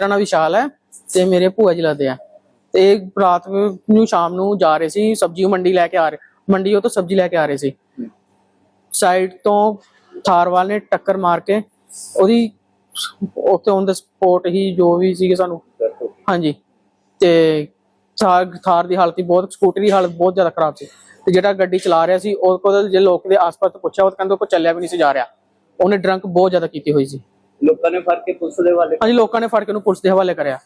ਮੇਰਾ ਨਾਮ ਵਿਸ਼ਾਲ ਹੈ ਤੇ ਮੇਰੇ ਭੂਆ ਜੀ ਲੱਗਦੇ ਆ। ਤੇ ਰਾਤ ਨੂੰ ਸ਼ਾਮ ਨੂੰ ਜਾ ਰਹੇ ਸੀ, ਸਬਜ਼ੀ ਮੰਡੀ ਲੈ ਕੇ ਆ ਰਹੇ, ਮੰਡੀ ਉਹ ਤੋਂ ਸਬਜ਼ੀ ਲੈ ਕੇ ਆ ਰਹੇ ਸੀ। ਸਾਈਡ ਤੋਂ ਥਾਰ ਵਾਲੇ ਨੇ ਟੱਕਰ ਮਾਰ ਕੇ ਉਹਦੀ ਉੱਥੇ ਔਨ ਦਾ ਸਪੋਟ ਹੀ ਜੋ ਵੀ ਸੀਗੇ ਸਾਨੂੰ, ਹਾਂਜੀ। ਤੇ ਥਾਰ ਥਾਰ ਦੀ ਹਾਲਤ ਹੀ ਬਹੁਤ, ਸਕੂਟਰ ਦੀ ਹਾਲਤ ਬਹੁਤ ਜ਼ਿਆਦਾ ਖਰਾਬ ਸੀ। ਤੇ ਜਿਹੜਾ ਗੱਡੀ ਚਲਾ ਰਿਹਾ ਸੀ ਉਹ ਕੋਲ ਜੇ ਲੋਕ ਦੇ ਆਸ-ਪਾਸ ਪੁੱਛਿਆ ਉਹ ਕਹਿੰਦੇ ਉਹ ਕੋ ਚੱਲਿਆ ਵੀ ਨਹੀਂ ਸੀ ਜਾ ਰਿਹਾ। ਉਹਨੇ ਡਰੰਕ ਬਹੁਤ ਜ਼ਿਆਦਾ ਕੀਤੀ ਹੋਈ ਸੀ। ਲੋਕਾਂ ਨੇ ਫੜ ਕੇ ਪੁਲਿਸ ਦੇ ਵਾਲੇ ਹਾਂਜੀ ਲੋਕਾਂ ਨੇ ਫੜ ਕੇ ਉਹਨੂੰ ਪੁਲਿਸ ਦੇ ਹਵਾਲੇ ਕਰਿਆ।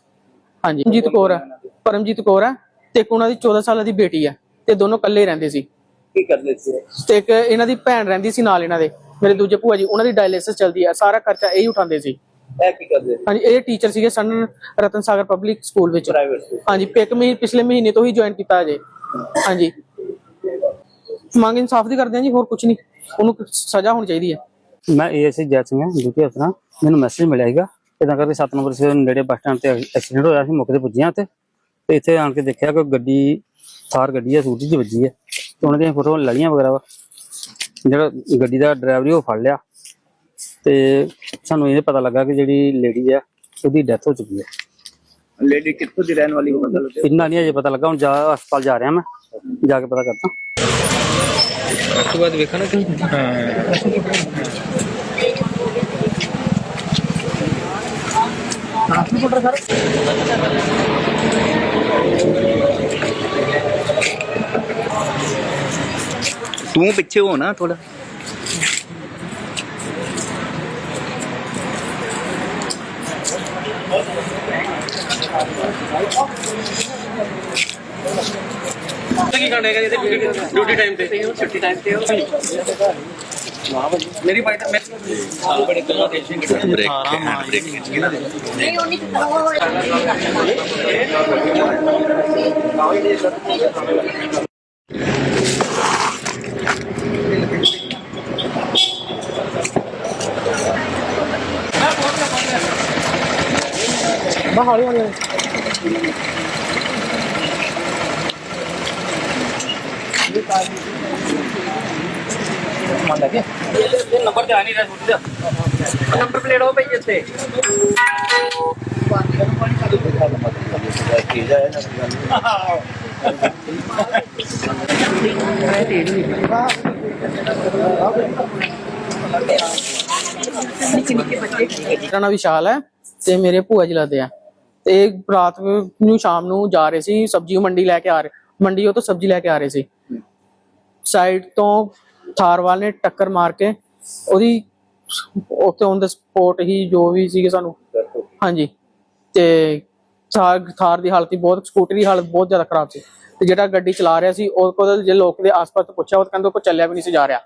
ਹਾਂਜੀ ਪਰਮਜੀਤ ਕੌਰ ਹੈ ਪਰਮਜੀਤ ਕੌਰ ਹੈ ਤੇ ਇੱਕ ਉਹਨਾਂ ਦੀ 14 ਸਾਲਾਂ ਦੀ ਬੇਟੀ ਹੈ ਤੇ ਦੋਨੋਂ ਇਕੱਲੇ ਰਹਿੰਦੇ ਸੀ। ਕੀ ਕਰਦੇ ਸੀ? ਤੇ ਇੱਕ ਇਹਨਾਂ ਦੀ ਭੈਣ ਰਹਿੰਦੀ ਸੀ ਨਾਲ ਇਹਨਾਂ ਦੇ। ਮੇਰੇ ਦੂਜੇ ਭੂਆ ਜੀ ਉਹਨਾਂ ਦੀ ਡਾਇਲਿਸਿਸ ਚੱਲਦੀ ਹੈ ਸਾਰਾ ਖਰਚਾ ਇਹ ਹੀ ਉਠਾਉਂਦੇ ਸੀ। ਇਹ ਕੀ ਕਰਦੇ ਸੀ? ਹਾਂਜੀ ਇਹ ਟੀਚਰ ਸੀਗੇ ਸਨ ਰਤਨ ਸਾਗਰ ਪਬਲਿਕ ਸਕੂਲ ਵਿੱਚ। ਪ੍ਰਾਈਵੇਟ ਸਕੂਲ ਹਾਂਜੀ ਪਿਕ ਮਹੀਨੇ ਪਿਛਲੇ ਮਹੀਨੇ ਤੋਂ ਹੀ ਜੁਆਇਨ ਕੀਤਾ ਅਜੇ ਹਾਂਜੀ। ਮੰਗ ਇਨਸਾਫ ਦੀ ਕਰਦੇ ਹਾਂ ਜੀ ਹੋਰ ਕੁਝ ਨਹੀਂ। ਉਹਨੂੰ ਸਜ਼ਾ ਹੋਣੀ ਚਾਹੀਦੀ ਹੈ। ਮੈਂ ਏਐਸਆਈ ਜੈ ਸਿੰਘ ਹਾਂ ਡਿਊਟੀ ਅਫਸਰ ਮੈਨੂੰ ਮੈਸੇਜ ਮਿਲਿਆ ਸੀਗਾ ਇਦਾਂ ਕਰਕੇ 7 ਨੰਬਰ ਸੇ ਨੇੜੇ ਬੱਸ ਸਟੈਂਡ ਤੇ ਐਕਸੀਡੈਂਟ ਹੋਇਆ ਸੀ ਮੌਕੇ ਤੇ ਪੁੱਜਿਆ ਤੇ ਤੇ ਇੱਥੇ ਆਣ ਕੇ ਦੇਖਿਆ ਕਿ ਗੱਡੀ ਥਾਰ ਗੱਡੀ ਹੈ ਸੂਟੀ 'ਚ ਵੱਜੀ ਹੈ ਤੇ ਉਹਨਾਂ ਦੀਆਂ ਫੋਟੋ ਲੜੀਆਂ ਵਗੈਰਾ ਵਾ। ਜਿਹੜਾ ਗੱਡੀ ਦਾ ਡਰਾਈਵਰ ਉਹ ਫੜ ਲਿਆ ਤੇ ਸਾਨੂੰ ਇਹ ਪਤਾ ਲੱਗਾ ਕਿ ਜਿਹੜੀ ਲੇਡੀ ਹੈ ਉਹਦੀ ਡੈਥ ਹੋ ਚੁੱਕੀ ਹੈ ਲੇਡੀ ਕਿੱਥੋਂ ਦੀ ਰਹਿਣ ਵਾਲੀ ਹੋ ਪਤਾ ਲੱਗਿਆ? ਇੰਨਾ ਨਹੀਂ ਅਜੇ ਪਤਾ ਲੱਗਾ ਹੁਣ ਜਾ ਹਸਪਤਾਲ ਜਾ ਰਿਹਾ ਮੈਂ ਜਾ ਕੇ ਪਤਾ ਕਰਦਾ। ਉਸ ਤੋਂ ਬਾਅਦ ਵੇਖਣਾ ਕਿ ਤੂੰ ਪਿੱਛੇ ਹੋ ਨਾ ਥੋੜਾ ਕੀ ਕਰਨੇਗਾ ਇਹਦੇ ਡਿਊਟੀ ਟਾਈਮ ਤੇ। ਛੁੱਟੀ ਟਾਈਮ ਤੇ। ਬਾਈਟ ਮੈਂ ਸਾਲ ਬੜੇ ਕਲਾ ਦੇ ਸਿੰਘ ਬ੍ਰੇਕ ਹੈਂਡ ਬ੍ਰੇਕ ਨਹੀਂ ਉਹ ਨਹੀਂ ਕਰਦਾ ਬਾ ਹੌਲੀ ਹੌਲੀ ਨੰਬਰ ਤੇ ਆ ਨਹੀਂ ਰਿਹਾ ਛੁੱਟੀ ਮੇਰਾ ਨਾਮ ਵਿਸ਼ਾਲ ਹੈ ਤੇ ਮੇਰੇ ਭੂਆ ਜੀ ਲੱਗਦੇ ਆ। ਤੇ ਰਾਤ ਨੂੰ ਸ਼ਾਮ ਨੂੰ ਜਾ ਰਹੇ ਸੀ, ਸਬਜ਼ੀ ਮੰਡੀ ਲੈ ਕੇ ਆ ਰਹੇ ਮੰਡੀ ਉਹ ਤੋਂ ਸਬਜ਼ੀ ਲੈ ਕੇ ਆ ਰਹੇ ਸੀ। ਸਾਈਡ ਤੋਂ ਥਾਰ ਵਾਲੇ ਨੇ ਟੱਕਰ ਮਾਰ ਕੇ ਉਹਦੀ ਉੱਥੇ ਔਨ ਦਾ ਸਪੋਟ ਹੀ ਜੋ ਵੀ ਸੀਗੇ ਸਾਨੂੰ ਹਾਂਜੀ ਤੇ ਥਾਰ ਥਾਰ ਦੀ ਹਾਲਤ ਹੀ ਬਹੁਤ ਸਕੂਟਰ ਦੀ ਹਾਲਤ ਬਹੁਤ ਜ਼ਿਆਦਾ ਖਰਾਬ ਸੀ ਤੇ ਜਿਹੜਾ ਗੱਡੀ ਚਲਾ ਰਿਹਾ ਸੀ ਉਹ ਕੋਲ ਜੇ ਲੋਕ ਦੇ ਆਸ-ਪਾਸ ਪੁੱਛਿਆ ਉਹ ਕਹਿੰਦੇ ਕੋ ਚੱਲਿਆ ਵੀ ਨਹੀਂ ਸੀ ਜਾ ਰਿਹਾ।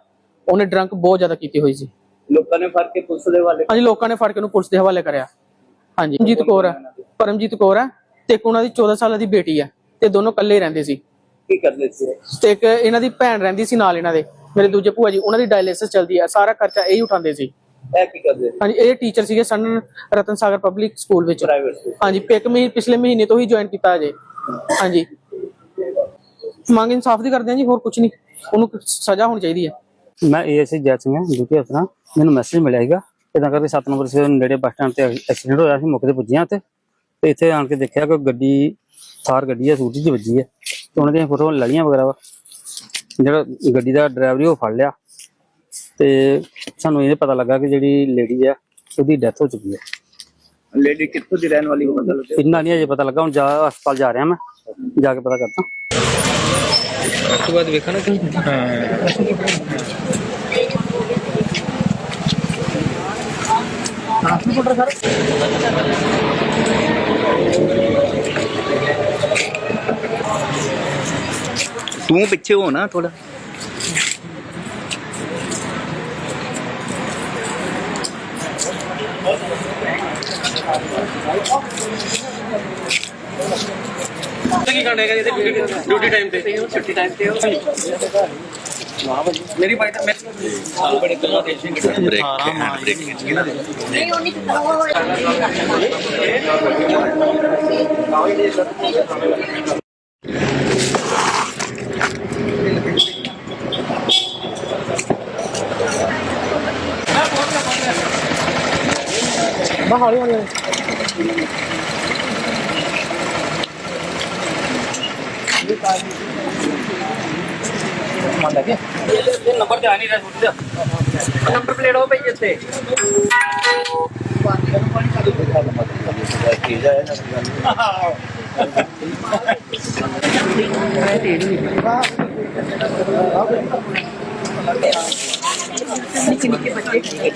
ਉਹਨੇ ਡਰੰਕ ਬਹੁਤ ਜ਼ਿਆਦਾ ਕੀਤੀ ਹੋਈ ਸੀ। ਲੋਕਾਂ ਨੇ ਫੜ ਕੇ ਪੁਲਿਸ ਦੇ ਵਾਲੇ ਹਾਂਜੀ ਲੋਕਾਂ ਨੇ ਫੜ ਕੇ ਉਹਨੂੰ ਪੁਲਿਸ ਦੇ ਹਵਾਲੇ ਕਰਿਆ। ਹਾਂਜੀ ਪਰਮਜੀਤ ਕੌਰ ਹੈ ਪਰਮਜੀਤ ਕੌਰ ਹੈ ਤੇ ਇੱਕ ਉਹਨਾਂ ਦੀ 14 ਸਾਲਾਂ ਦੀ ਬੇਟੀ ਹੈ ਤੇ ਦੋਨੋਂ ਇਕੱਲੇ ਰਹਿੰਦੇ ਸੀ। ਕੀ ਕਰਦੇ ਸੀ? ਤੇ ਇੱਕ ਇਹਨਾਂ ਦੀ ਭੈਣ ਰਹਿੰਦੀ ਸੀ ਨਾਲ ਇਹਨਾਂ ਦੇ। ਮੇਰੇ ਦੂਜੇ ਭੂਆ ਜੀ ਉਹਨਾਂ ਦੀ ਡਾਇਲਿਸਿਸ ਚੱਲਦੀ ਹੈ ਸਾਰਾ ਖਰਚਾ ਇਹ ਹੀ ਉਠਾਉਂਦੇ ਸੀ। ਇਹ ਕੀ ਕਰਦੇ ਸੀ? ਹਾਂਜੀ ਇਹ ਟੀਚਰ ਸੀਗੇ ਸਨ ਰਤਨ ਸਾਗਰ ਪਬਲਿਕ ਸਕੂਲ ਵਿੱਚ। ਹਾਂਜੀ ਪਿਕ ਮਹੀਨੇ ਪਿਛਲੇ ਮਹੀਨੇ ਤੋਂ ਹੀ ਜੁਆਇਨ ਕੀਤਾ ਅਜੇ। ਹਾਂਜੀ। ਮੰਗ ਇਨਸਾਫ ਦੀ ਕਰਦੇ ਹਾਂ ਜੀ ਹੋਰ ਕੁਝ ਨਹੀਂ। ਉਹਨੂੰ ਸਜ਼ਾ ਹੋਣੀ ਚਾਹੀਦੀ ਹੈ ਮੈਂ ਏਐਸਆਈ ਜੈ ਸਿੰਘ ਹਾਂ ਡਿਊਟੀ ਅਫਸਰ ਹਾਂ ਮੈਨੂੰ ਮੈਸੇਜ ਮਿਲਿਆ ਸੀਗਾ ਇਦਾਂ ਕਰਕੇ 7 ਨੰਬਰ ਸੇ ਨੇੜੇ ਬੱਸ ਸਟੈਂਡ ਤੇ ਐਕਸੀਡੈਂਟ ਹੋਇਆ ਸੀ ਮੌਕੇ ਤੇ ਪੁੱਜਿਆ ਤੇ ਤੇ ਇੱਥੇ ਆਣ ਕੇ ਦੇਖਿਆ ਕਿ ਗੱਡੀ ਥਾਰ ਗੱਡੀ ਹੈ ਸੂਟੀ 'ਚ ਵੱਜੀ ਹੈ ਤੇ ਉਹਨਾਂ ਦੀਆਂ ਫੋਟੋ ਲੜੀਆਂ ਵਗੈਰਾ ਵਾ। ਜਿਹੜਾ ਗੱਡੀ ਦਾ ਡਰਾਈਵਰ ਉਹ ਫੜ ਲਿਆ। ਤੇ ਸਾਨੂੰ ਇਹ ਪਤਾ ਲੱਗਾ ਕਿ ਜਿਹੜੀ ਲੇਡੀ ਹੈ ਉਹਦੀ ਡੈਥ ਹੋ ਚੁੱਕੀ ਹੈ ਲੇਡੀ ਕਿੱਥੋਂ ਦੀ ਰਹਿਣ ਵਾਲੀ ਹੋ ਪਤਾ ਲੱਗਿਆ? ਇੰਨਾ ਨਹੀਂ ਅਜੇ ਪਤਾ ਲੱਗਾ ਹੁਣ ਜਾ ਹਸਪਤਾਲ ਜਾ ਰਿਹਾ ਮੈਂ। ਜਾ ਕੇ ਪਤਾ ਕਰਦਾ। ਉਸ ਤੋਂ ਬਾਅਦ ਵੇਖਣਾ ਕਿ ਤੂੰ ਪਿੱਛੇ ਹੋ ਨਾ ਥੋੜਾ ਕੀ ਕਰਨੇਗਾ ਇਹਦੇ ਡਿਊਟੀ ਟਾਈਮ ਤੇ ਛੁੱਟੀ ਟਾਈਮ ਤੇ ਮੇਰੀ ਬਾਈਟ ਮੈਂ ਸਾਲ ਬੜੇ ਕਲਾ ਦੇ ਸਿੰਘ ਬ੍ਰੇਕ ਹੈਂਡ ਬ੍ਰੇਕ ਨਹੀਂ ਉਹ ਨਹੀਂ ਬਾ ਹੌਲੀ ਹੌਲੀ ਮੰਨ ਲੱਗੇ ਇਹ ਨੰਬਰ ਤੇ ਆ ਨਹੀਂ ਰਿਹਾ ਸੁਣ ਨੰਬਰ ਪਲੇਟ ਹੋ ਪਈ ਇੱਥੇ ਪਾਣੀ ਪਾਣੀ ਸਾਡੇ ਕੋਲ ਆ ਗਿਆ ਕੀ ਜਾਇਆ ਨਾ ਹਾਂ ਇਹ ਤੇਰੀ ਨਿੱਕੇ ਨਿੱਕੇ ਬੱਚੇ